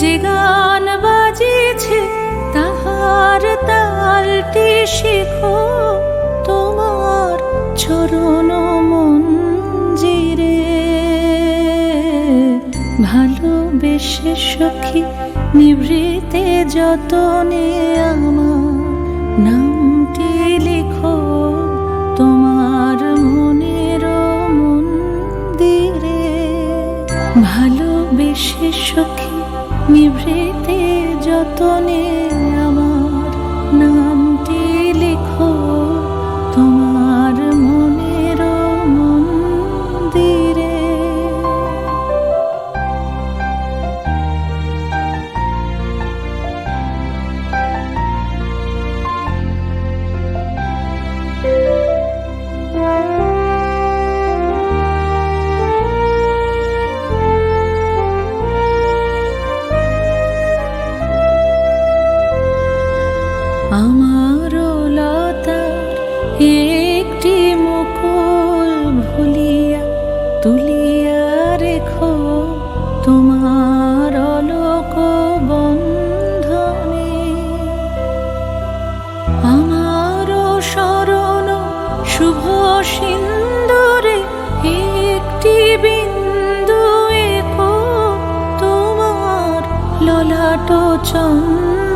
যে গান বাজেছে তাহার তালটি শিখো। তোমার চরণ মঞ্জিরে ভালোবেসে সখী, নিভৃতে যতনে আমার নামটি লিখো। তোমার মনের মন্দিরে ভালোবেসে সখী নিভৃতে যতনে আমার লতার একটি মুকুল ভুলিয়া তুলিয়া রেখো তোমার অলোক বন্ধনে। আমার স্মরণ শুভ সিন্দুরে একটি বিন্দু একো তোমার ললাট চন্দনে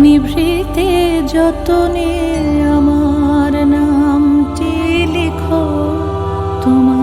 নিভৃতে যতনে আমার নামটি লিখো তোমার